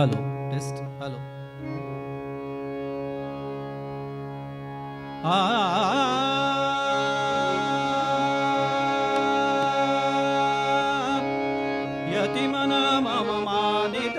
Hello test hello यतिमन मम मानित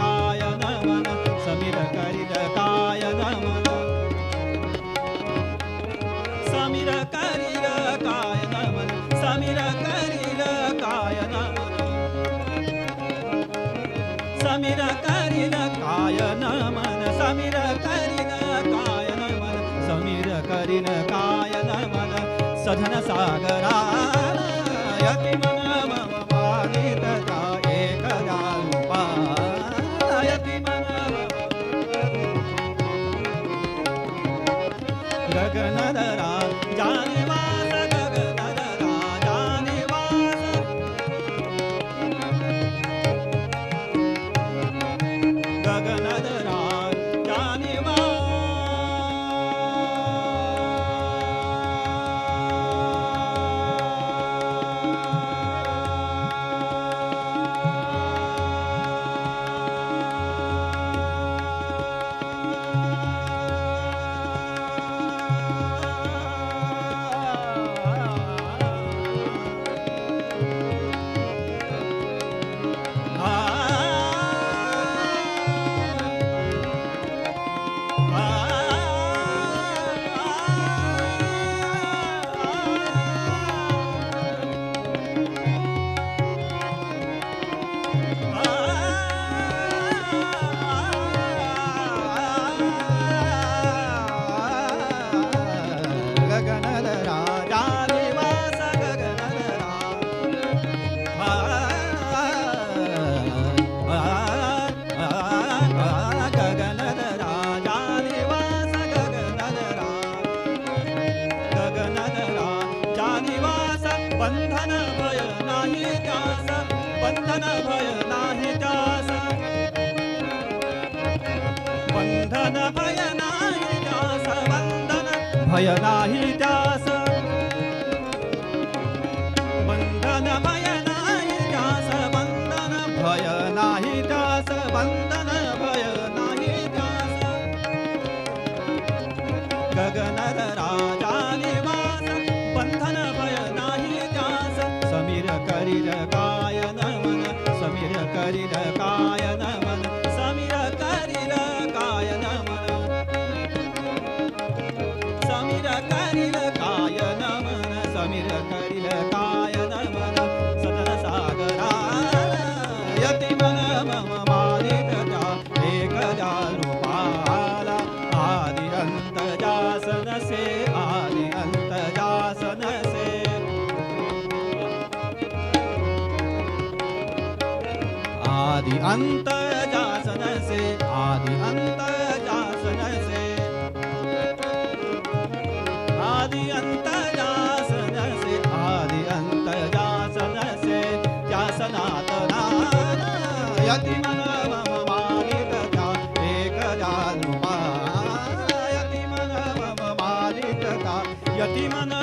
సమీర కరీర కాయ నమ సమీర కరీర కాయ నమ సమీర కరీర కాయ నమ సమీర కరీర కాయ నమ సమీర కరీర కాయ నమ సధన సాగరా యతి మన మమ వాణిత ಗಗನದ ರಾ निवास बंधन भय नाही त्यास बंधन भय नाही त्यास. बंधन भय नाही त्यास बंधन भय नाही त्यास. बंधन भय नाही त्यास बंधन भय नाही त्यास बंधन भय नाही त्यास. गगन आदि अंत जासन से, आदि अंत जासन से। आदि अंत जासन से, आदि अंत जासन से जासनात यति मन मम मानित एक जानुमा यति मन मम मानित यति मन